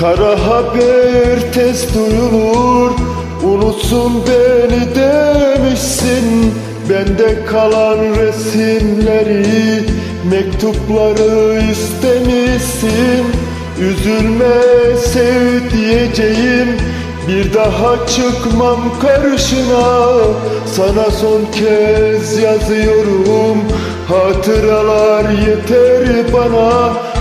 Kara haber tez duyulur Unutsun beni demişsin. Bende kalan resimleri Mektupları istemişsin. Üzülme sev diyeceğim Bir daha çıkmam karşına Sana son kez yazıyorum Hatıralar yeter bana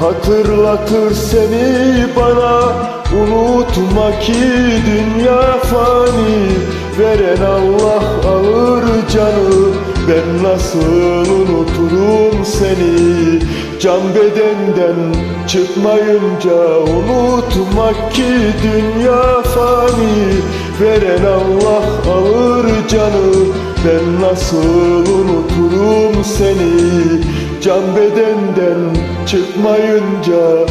Hatırlatır seni bana. Unutma ki dünya fani. Veren Allah alır canı. Ben nasıl unuturum seni? Can bedenden çıkmayınca Unutma ki dünya fani. Veren Allah alır canı. Ben nasıl unuturum seni Can bedenden çıkmayınca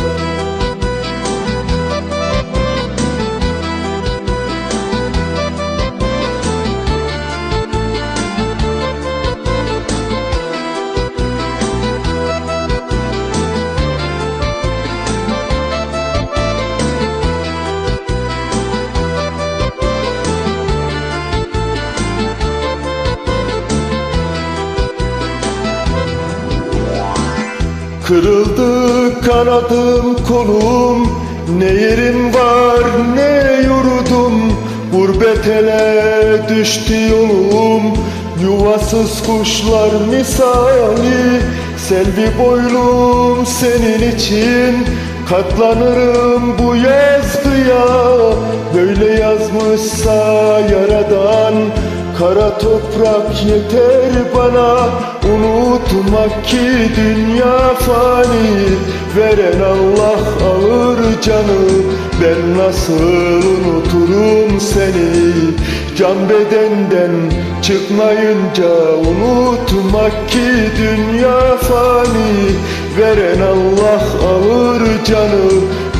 Kırıldı kanadım kolum. Ne yerim var ne yurdum. Gurbet ele düştü yolum. Yuvasız kuşlar misali. Selvi boylum senin için. Katlanırım bu yazgıya Böyle yazmışsa yaradan Kara toprak yeter bana. Unutma ki dünya fani. Veren Allah alır canı. Ben nasıl unuturum seni? Can bedenden çıkmayınca Unutma ki dünya fani. Veren Allah alır canı.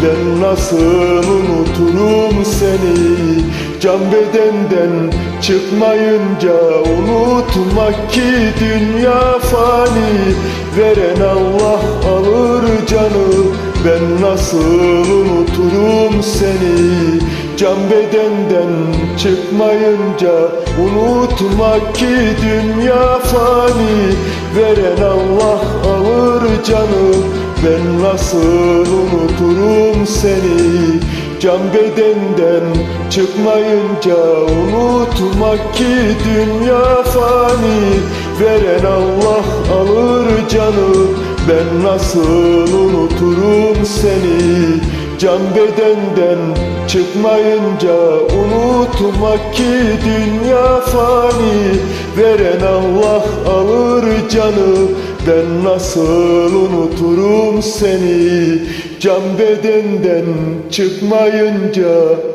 Ben nasıl unuturum seni Can bedenden çıkmayınca Unutma ki dünya fani. Veren Allah alır canı Ben nasıl unuturum seni? Can bedenden çıkmayınca Unutma ki dünya fani. Veren Allah alır canı Ben nasıl unuturum seni Can bedenden çıkmayınca Unutma ki dünya fani. Veren Allah alır canı Ben nasıl unuturum seni? Can bedenden çıkmayınca Unutma ki dünya fani. Veren Allah alır canı Ben nasıl unuturum seni? Can bedenden çıkmayınca